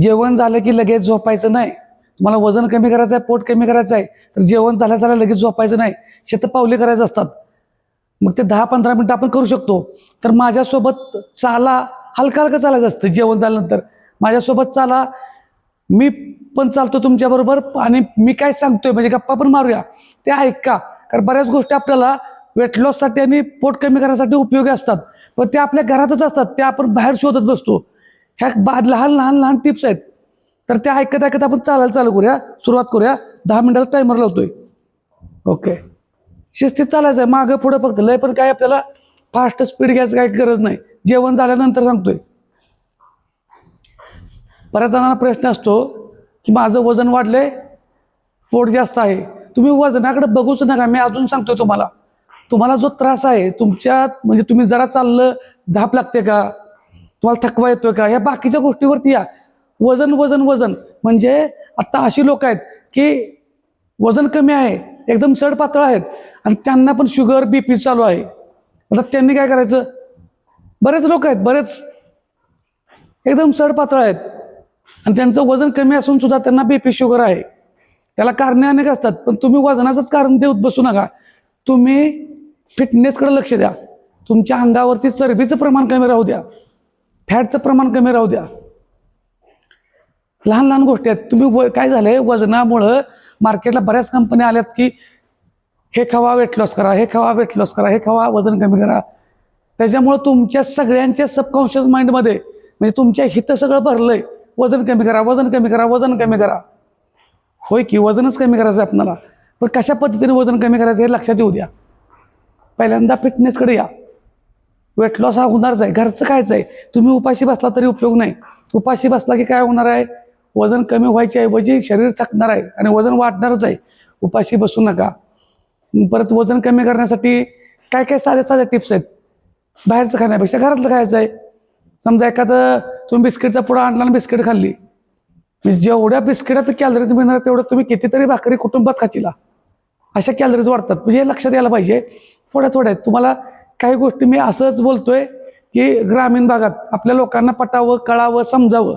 जेवण झालं की लगेच झोपायचं नाही. तुम्हाला वजन कमी करायचं आहे पोट कमी करायचं आहे तर जेवण झाल्या झाल्या लगेच झोपायचं नाही. शतपावले करायचं असतात. मग ते दहा पंधरा मिनटं आपण करू शकतो. तर माझ्यासोबत चाला हलका हलका चालायचं असतं जेवण झाल्यानंतर. माझ्यासोबत चाला. मी पण चालतो तुमच्याबरोबर आणि मी काय सांगतोय म्हणजे गप्पा पण मारूया. ते ऐका. कारण बऱ्याच गोष्टी आपल्याला वेट लॉससाठी आणि पोट कमी करण्यासाठी उपयोगी असतात. पण ते आपल्या घरातच असतात. ते आपण बाहेर शोधत बसतो ह्या बाद लहान लहान लहान टिप्स आहेत. तर त्या ऐकत ऐकत आपण चालायला चालू करूया. सुरुवात करूया. दहा मिनिटाचा टायमर लावतोय. ओके शिस्तीत चालायचं आहे. मागं पुढं फक्त. लय पण काय आपल्याला फास्ट स्पीड घ्यायचं काही गरज नाही. जेवण झाल्यानंतर सांगतोय. बऱ्याच जणांना प्रश्न असतो की माझं वजन वाढलंय? पोट जास्त आहे. तुम्ही वजनाकडे बघूच नका. मी अजून सांगतोय तुम्हाला. तुम्हाला जो त्रास आहे तुमच्यात म्हणजे तुम्ही जरा चाललं धाप लागते का? तुम्हाला थकवा येतोय का? या बाकीच्या गोष्टीवरती या. वजन वजन वजन. म्हणजे आत्ता अशी लोक आहेत की वजन कमी आहे एकदम सड पातळ आहेत आणि त्यांना पण शुगर बी पी चालू आहे. आता त्यांनी काय करायचं? बरेच लोक आहेत बरेच एकदम सड पातळ आहेत. आणि त्यांचं वजन कमी असून सुद्धा त्यांना बी पी शुगर आहे. त्याला कारणे अनेक असतात पण तुम्ही वजनाचंच कारण देत बसू नका. तुम्ही फिटनेसकडे लक्ष द्या. तुमच्या अंगावरती चरबीचं प्रमाण कमी राहू द्या. फॅटचं प्रमाण कमी राहू द्या. लहान लहान गोष्टी आहेत. तुम्ही व काय झालंय? वजनामुळं मार्केटला बऱ्याच कंपन्या आल्यात की हे खावा वेट लॉस करा हे खावा वेट लॉस करा हे खावा वजन कमी करा. त्याच्यामुळं तुमच्या सगळ्यांच्या सबकॉन्शियस माइंडमध्ये म्हणजे तुमच्या हित सगळं भरलंय. वजन कमी करा वजन कमी करा वजन कमी करा. होय की वजनच कमी करायचं आहे पण कशा पद्धतीने वजन कमी करायचं हे लक्षात येऊ द्या. पहिल्यांदा फिटनेसकडे या. वेट लॉस हा होणारच आहे. घरचं खायचं आहे. तुम्ही उपाशी बसला तरी उपयोग नाही. उपाशी बसला की काय होणार आहे? वजन कमी व्हायच्याऐवजी शरीर थकणार आहे आणि वजन वाढणारच आहे. उपाशी बसू नका. परत वजन कमी करण्यासाठी काय काय साध्या साध्या टिप्स आहेत? बाहेरचं खाण्यापेक्षा घरातलं खायचं आहे. समजा एखादं तुम्ही बिस्किटचा पुढं आणला आणि बिस्किट खाल्ली. म्हणजे जेवढ्या बिस्किटात कॅलरीज मिळणार तेवढं तुम्ही कितीतरी भाकरी कुटुंबात खाचीला अशा कॅलरीज वाढतात. म्हणजे हे लक्षात यायला पाहिजे. थोड्या थोड्या आहेत. तुम्हाला काही गोष्टी मी असंच बोलतोय की ग्रामीण भागात आपल्या लोकांना पटावं कळावं समजावं.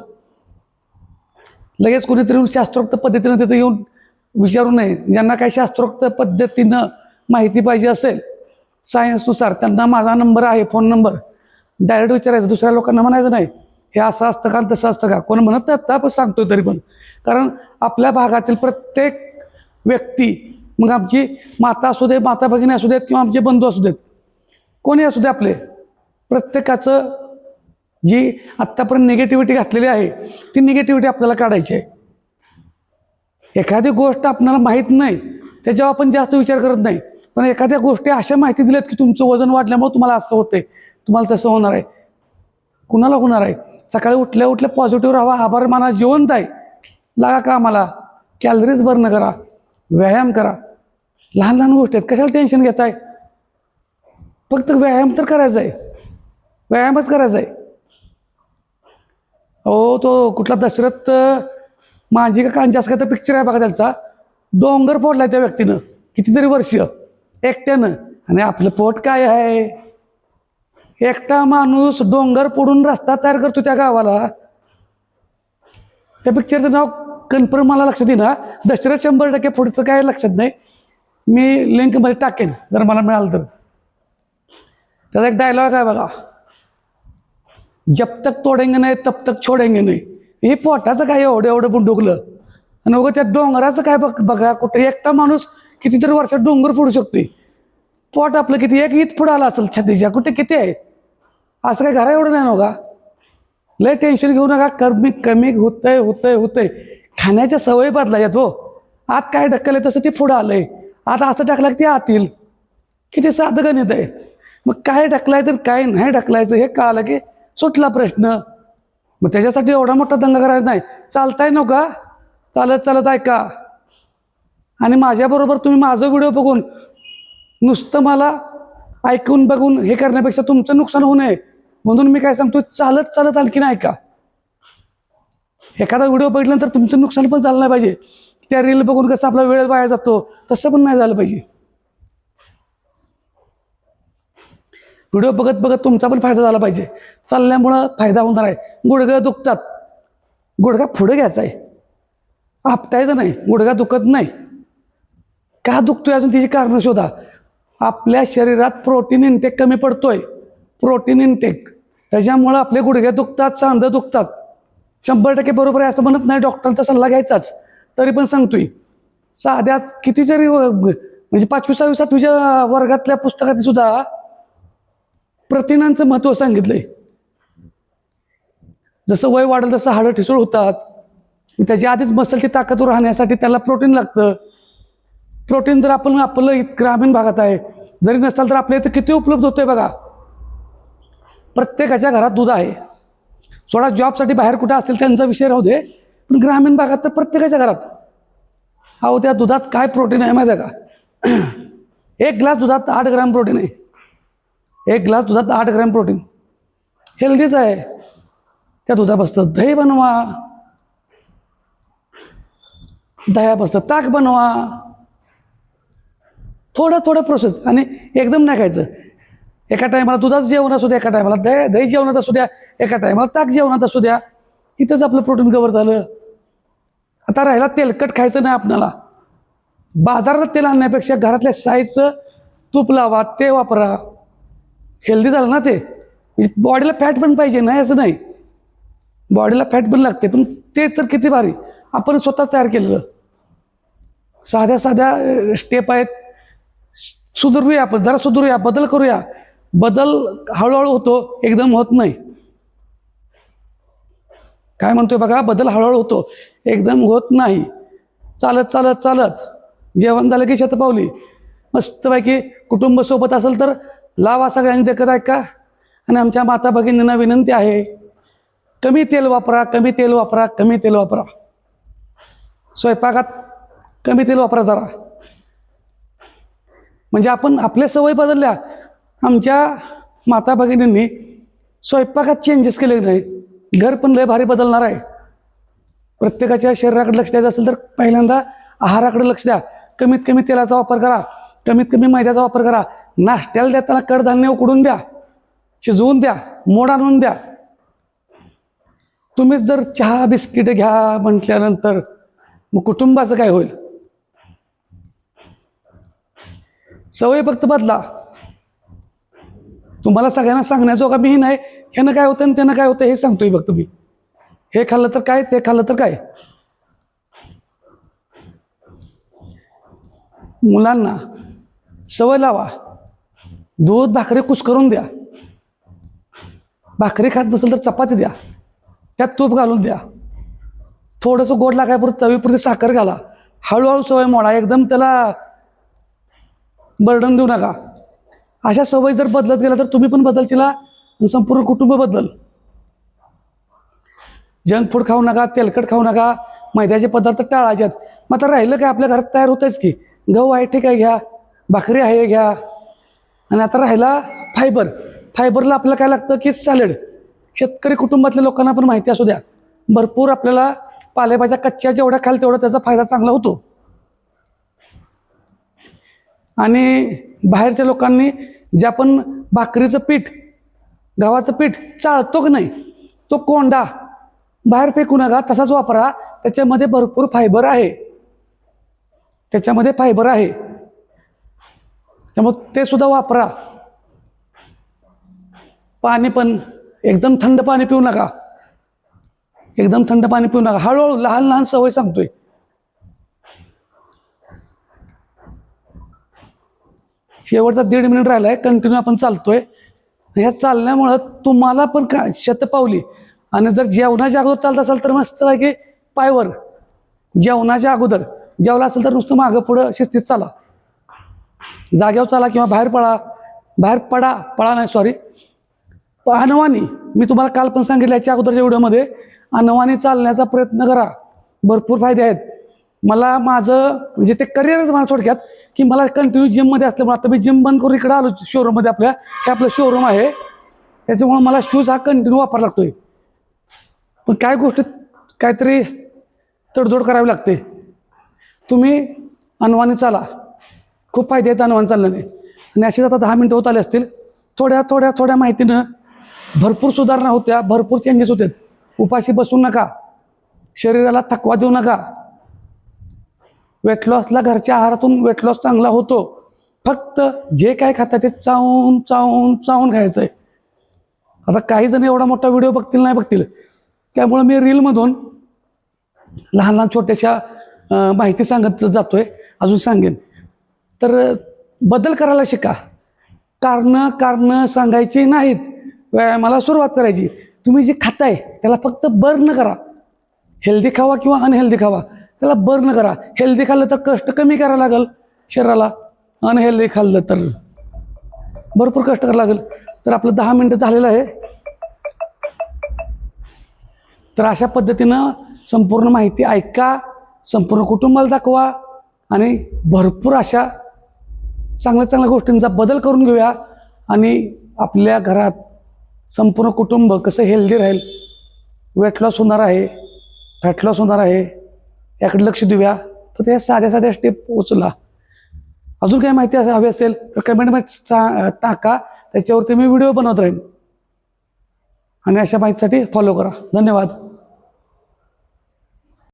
लगेच कोणीतरी येऊन शास्त्रोक्त पद्धतीनं तिथं येऊन विचारू नये. ज्यांना काही शास्त्रोक्त पद्धतीनं माहिती पाहिजे असेल सायन्सनुसार त्यांना माझा नंबर आहे फोन नंबर डायरेक्ट विचारायचं दुसऱ्या लोकांना म्हणायचं नाही. हे असं असतं का आणि तसं असतं का? कोण म्हणत नाही आता पण सांगतोय तरी पण. कारण आपल्या भागातील प्रत्येक व्यक्ती मग आमची माता असू दे माता भगिनी असू देत किंवा आमचे बंधू असू देत कोणी असू दे आपले. प्रत्येकाचं जी आत्तापर्यंत निगेटिव्हिटी घातलेली आहे ती निगेटिव्हिटी आपल्याला काढायची आहे. एखादी गोष्ट आपल्याला माहीत नाही त्याच्यावर आपण जास्त विचार करत नाही. पण एखाद्या गोष्टी अशा माहिती दिल्यात की तुमचं वजन वाढल्यामुळे तुम्हाला असं होतंय तुम्हाला तसं होणार आहे. कुणाला होणार आहे? सकाळी उठल्या उठल्या पॉझिटिव्ह राहा आभार माना जिवंत आहे. लागा का आम्हाला कॅलरीज बर्न करा व्यायाम करा. लहान लहान गोष्टी आहेत. कशाला टेन्शन घेताय? फक्त व्यायाम तर करायचा आहे. व्यायामच करायचा आहे. हो तो कुठला दशरथ माझी का कांचास का पिक्चर आहे बघा त्यांचा. डोंगर फोडलाय त्या व्यक्तीनं कितीतरी वर्ष. एकट्यानं. आणि आपलं पोट काय आहे? एकटा माणूस डोंगर पोडून रस्ता तयार करतो त्या गावाला. त्या पिक्चरचं नाव कन्फर्म मला लक्षात येईना. दशरथ शंभर टक्के पुढचं काय लक्षात नाही. मी लिंकमध्ये टाकेन जर मला मिळालं तर. त्याचा एक डायलॉग आहे बघा. जब तक तोडेंगे नाही तब तक छोडेंगे नाही. हे पोटाचं काय एवढं एवढं पण आणि उगं त्या डोंगराचं काय बघ बघा कुठं एकटा माणूस कितीतरी वर्षात डोंगर फोडू शकते पोट आपलं किती एक ईद पुढं आला असेल छातीच्या कुठे किती आहे? असं काय घरा एवढं नाही ना का लय टेन्शन घेऊ नका कमी कमी होतंय होतंय होतंय. खाण्याच्या सवयी बदला हो. आत काय ढकलंय तसं ते पुढं आलंय. आता असं टाकलं की ते आतील. किती साधं गणित आहे. मग काय ढकलायचं आणि काय नाही ढकलायचं हे कळालं की सुटला प्रश्न. मग त्याच्यासाठी एवढा मोठा दंगा करायचा नाही. चालताय नका चालत चालत ऐका. आणि माझ्याबरोबर तुम्ही माझं व्हिडिओ बघून नुसतं मला ऐकून बघून हे करण्यापेक्षा तुमचं नुकसान होऊ नये. म्हणून मी काय सांगतो चालत चालत आणखीन ऐका. एखादा व्हिडिओ बघितल्यानंतर तुमचं नुकसान पण झालं नाही पाहिजे. त्या रील बघून कसं आपला वेळ वाया जातो तसं पण नाही झालं पाहिजे. व्हिडिओ बघत बघत तुमचा पण फायदा झाला पाहिजे. चालल्यामुळं फायदा होणार आहे. गुडघं दुखतात. गुडघा पुढे घ्यायचा आहे. आपटायचं नाही. गुडघा दुखत नाही. का दुखतोय अजून तिची कारणं शोधा. आपल्या शरीरात प्रोटीन इनटेक कमी पडतोय. प्रोटीन इनटेक त्याच्यामुळं आपले गुडघे दुखतात सांधं दुखतात. शंभर टक्के बरोबर आहे असं म्हणत नाही. डॉक्टरांचा सल्ला घ्यायचाच. तरी पण सांगतोय. साध्या कितीतरी म्हणजे पाचवी सहावी सातवीच्या वर्गातल्या पुस्तकात सुद्धा प्रथिनांचं महत्त्व सांगितलंय. जसं वय वाढेल तसं हाडं ठिसूळ होतात. त्याच्या आधीच मसलची ताकद राहण्यासाठी त्याला प्रोटीन लागतं. प्रोटीन जर आपण आपलं ग्रामीण भागात आहे जरी नसाल तर आपल्या इथं किती उपलब्ध होतंय बघा. प्रत्येकाच्या घरात दूध आहे. सोडा जॉबसाठी बाहेर कुठं असतील त्यांचा विषय राहू दे पण ग्रामीण भागात तर प्रत्येकाच्या घरात. अहो त्या दुधात काय प्रोटीन आहे माहिती आहे का? एक ग्लास दुधात आठ ग्राम प्रोटीन आहे. एक ग्लास दुधात आठ ग्रॅम प्रोटीन. हेल्दीच आहे. त्या दुधापासून दही बनवा. दह्यापासून ताक बनवा. थोडं थोडं प्रोसेस आणि एकदम नाही खायचं. एका टायमाला दुधाचं जेवण असू द्या एका टायमाला दही दही जेवणात असू द्या एका टायमाला ताक जेवणात असू द्या. इथंच आपलं प्रोटीन कवर झालं. आता राहिला तेलकट खायचं नाही आपणाला. बाजारात तेल आणण्यापेक्षा घरातल्या साईजचं तूप लावा ते वापरा. हेल्दी झालं ना ते. म्हणजे बॉडीला फॅट पण पाहिजे नाही असं नाही. बॉडीला फॅट पण लागते पण ते तर किती भारी. आपण स्वतः तयार केलेलं. साध्या साध्या स्टेप आहेत. सुधरूया आपण जरा सुधरूया बदल करूया. बदल हळूहळू होतो एकदम होत नाही. काय म्हणतोय बघा बदल हळूहळू होतो एकदम होत नाही. चालत चालत चालत. जेवण झालं की शतपावली. मस्तपैकी कुटुंब सोबत असेल तर लावा सगळ्यांनी देखत आहे का? आणि आमच्या माता भगिनींना विनंती आहे कमी तेल वापरा कमी तेल वापरा कमी तेल वापरा. स्वयंपाकात कमी तेल वापरा जरा. म्हणजे आपण आपल्या सवयी बदलल्या आमच्या माता भगिनींनी स्वयंपाकात चेंजेस केले नाही. घर पण लय भारी बदलणार आहे. प्रत्येकाच्या शरीराकडे लक्ष द्यायचं असेल तर पहिल्यांदा आहाराकडे लक्ष द्या. कमीत कमी तेलाचा वापर करा. कमीत कमी मैद्याचा वापर करा. नाश्त्याला देताना कडधान्य उकडून द्या शिजवून द्या मोड आणून द्या. तुम्हीच जर चहा बिस्किट घ्या म्हटल्यानंतर मग कुटुंबाचं काय होईल? सवय फक्त बदला. तुम्हाला सगळ्यांना सांगण्याजो का मी नाही. ह्यानं काय होतं आणि त्यानं काय होतं हे सांगतोय फक्त मी. हे खाल्लं तर काय ते खाल्लं तर काय? मुलांना सवय लावा. दूध भाकरी कुस्करून द्या. भाकरी खात नसेल तर चपाती द्या. त्यात तूप घालून द्या. थोडंसं गोड लागायपुरतं चवीपुरती साखर घाला. हळूहळू सवय मोडा. एकदम त्याला बर्डन देऊ नका. अशा सवयी जर बदलत गेला तर तुम्ही पण बदलचिला आणि संपूर्ण कुटुंब बदल. जंक फूड खाऊ नका तेलकट खाऊ नका. मैद्याचे पदार्थ टाळायचे आहेत मग आता राहिलं काय? आपल्या घरात तयार होतंच की. गहू आहे ठीक आहे घ्या. भाकरी आहे घ्या. आणि आता राहिला फायबर. फायबरला आपल्याला काय लागतं की सॅलड. शेतकरी कुटुंबातल्या लोकांना पण माहिती असू द्या. भरपूर आपल्याला पालेभाज्या कच्च्या जेवढ्या खाल तेवढा त्याचा फायदा चांगला होतो. आणि बाहेरच्या लोकांनी जे आपण भाकरीचं पीठ गव्हाचं पीठ चाळतो की नाही तो कोंडा बाहेर फेकू नका तसाच वापरा. त्याच्यामध्ये भरपूर फायबर आहे. त्याच्यामध्ये फायबर आहे. त्यामुळे ते सुद्धा वापरा. पाणी पण एकदम थंड पाणी पिऊ नका. एकदम थंड पाणी पिऊ नका. हळूहळू लहान लहान सवय सांगतोय. शेवटचा दीड मिनिट राहिलाय कंटिन्यू आपण चालतोय. ह्या चालण्यामुळं तुम्हाला पण का शतपावली. आणि जर जेवणाच्या अगोदर चालत असाल तर मस्त आहे की पायवर. जेवणाच्या अगोदर. जेवला असेल तर नुसतं मागं पुढं शिस्तीत चाला. जाग्यावर चाला किंवा बाहेर पळा. बाहेर पडा पळा नाही सॉरी अनवानी मी तुम्हाला काल पण सांगितलं याच्या अगोदरच्या व्हिडिओमध्ये अनवानी चालण्याचा प्रयत्न करा. भरपूर फायदे आहेत. मला माझं म्हणजे ते करिअरच मला थोडक्यात की मला कंटिन्यू जिममध्ये असल्यामुळे आता मी जिम बंद करून इकडे आलो शोरूममध्ये आपल्या हे आपलं शोरूम आहे. त्याच्यामुळे मला शूज हा कंटिन्यू वापरावा लागतोय. पण काय गोष्ट काहीतरी तडजोड करावी लागते. तुम्ही अनवानी चाला. खूप फायदे आहेत अनुमान चालल्याने आणि अशीच आता दहा मिनटं होत आले असतील थोड्या थोड्या थोड्या माहितीनं भरपूर सुधारणा होत्या भरपूर चेंजेस होतात उपाशी बसू नका शरीराला थकवा देऊ नका. वेट लॉसला घरच्या आहारातून वेट लॉस चांगला होतो. फक्त जे काय खाता ते चावून चावून चावून खायचं आहे आता काही जण एवढा मोठा व्हिडिओ बघतील नाही बघतील. त्यामुळं मी रीलमधून लहान लहान छोट्याशा माहिती सांगत जातोय. अजून सांगेन. तर बदल करायला शिका. कारणं कारणं सांगायची नाहीत. व्यायामाला सुरुवात करायची. तुम्ही जे खाताय त्याला फक्त बर्न करा. हेल्दी खावा किंवा अनहेल्दी खावा त्याला बर्न करा. हेल्दी खाल्लं तर कष्ट कमी करायला लागेल शरीराला. अनहेल्दी खाल्लं तर भरपूर कष्ट करायला लागेल. तर आपलं दहा मिनटं झालेलं आहे. तर अशा पद्धतीनं संपूर्ण माहिती ऐका संपूर्ण कुटुंबाला दाखवा आणि भरपूर अशा चांगल्या चांगल्या गोष्टींचा बदल करून घेऊया आणि आपल्या घरात संपूर्ण कुटुंब कसं हेल्दी राहील वेट लॉस होणार आहे फॅट लॉस होणार आहे याकडे लक्ष देऊया. तर त्या साध्या साध्या स्टेप उचला. अजून काही माहिती असं हवी असेल तर कमेंटमध्ये टा टाका. त्याच्यावरती मी व्हिडिओ बनवत राहीन. आणि अशा माहितीसाठी फॉलो करा. धन्यवाद.